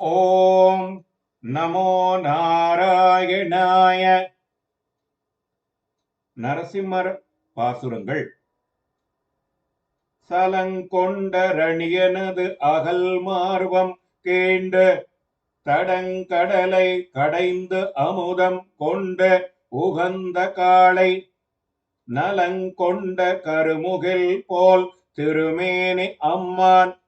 ஓம் நமோ நாராயணாய நரசிம்மர் பாசுரங்கள். சலங்கொண்டரணியனது அகல் மார்வம் கேண்ட தடங்கடலை கடைந்து அமுதம் கொண்ட உகந்த காளை நலங்கொண்ட கருமுகில் போல் திருமேனி அம்மான்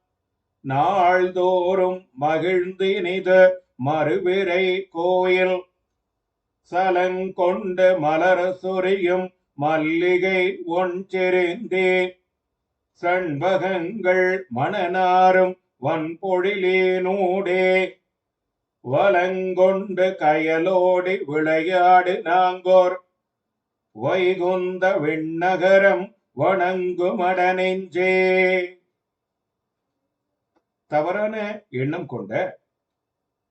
நாள்தோறும் மகிழ்ந்து இனிது மறுபிறை கோயில். சலங்கொண்ட மலர சொரியும் மல்லிகை ஒன்றெறிந்தே சண்பகங்கள் மணனாரும் வன்பொழிலேனூடே வலங்கொண்டு கயலோடி விளையாடு நாங்கோர். வைகுந்த விண்ணகரம் வணங்குமடனெஞ்சே தவறான எண்ணம் கொண்ட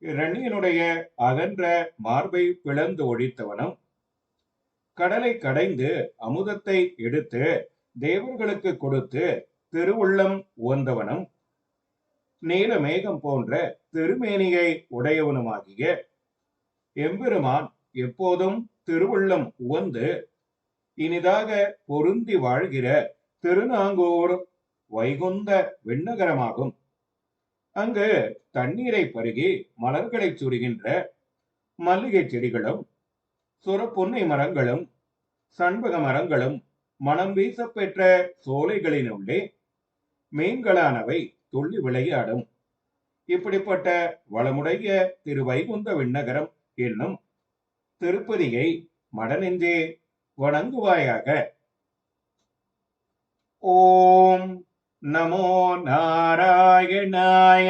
இரணியனுடைய அகன்ற மார்பை பிளந்து ஒழித்தவனும் கடலை கடைந்து அமுதத்தை எடுத்து தேவர்களுக்கு கொடுத்து திருவுள்ளம் உவந்தவனும் நீலமேகம் போன்ற திருமேனியை உடையவனுமாகிய எம்பெருமான் எப்போதும் திருவுள்ளம் உவந்து இனிதாக பொருந்தி வாழ்கிற திருநாங்கூர் வைகுந்த விண்ணகரமாகும். அங்கு தண்ணீரை பருகி மலர்களை சுருகின்ற மல்லிகை செடிகளும் சுரப்பொன்னை மரங்களும் சண்பக மரங்களும் மனம் வீசப்பெற்ற சோலைகளினுள்ளே மீன்களானவை துள்ளி விளையாடும். இப்படிப்பட்ட வளமுடைய திரு வைகுந்த விண்ணகரம் என்னும் திருப்பதியை மடனெஞ்சே வணங்குவாயாக. ஓம். நமோ நாராயணாய